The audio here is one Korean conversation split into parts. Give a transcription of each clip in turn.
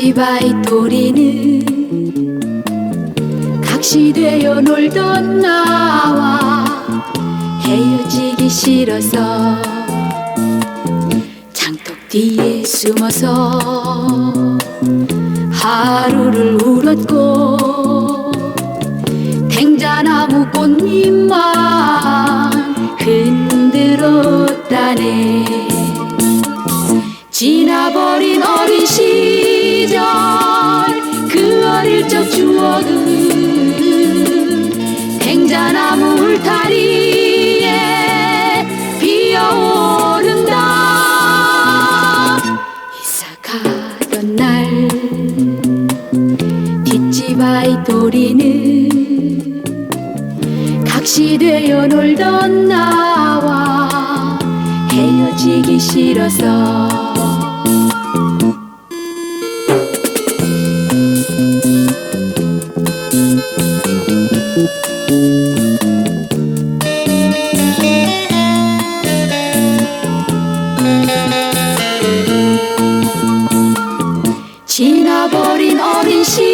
뒷집아이 도리는 각시되어 놀던 나와 헤어지기 싫어서 장독 뒤에 숨어서 하루를 울었고 탱자나무 꽃잎만 흔들었다네. 지나버린 어린 시 추억은 탱자나무 울타리에 피어오른다. 이사 가던 날 뒷집 아이 도리는 각시되어 놀던 나와 헤어지기 싫어서 지나버린 어린 시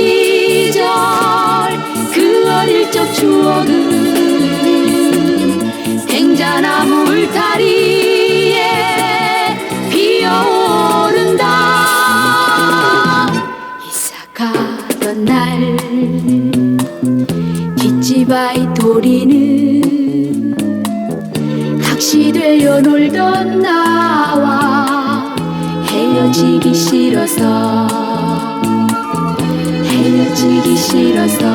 아이 도리는 각시되어 놀던 나와 헤어지기 싫어서 헤어지기 싫어서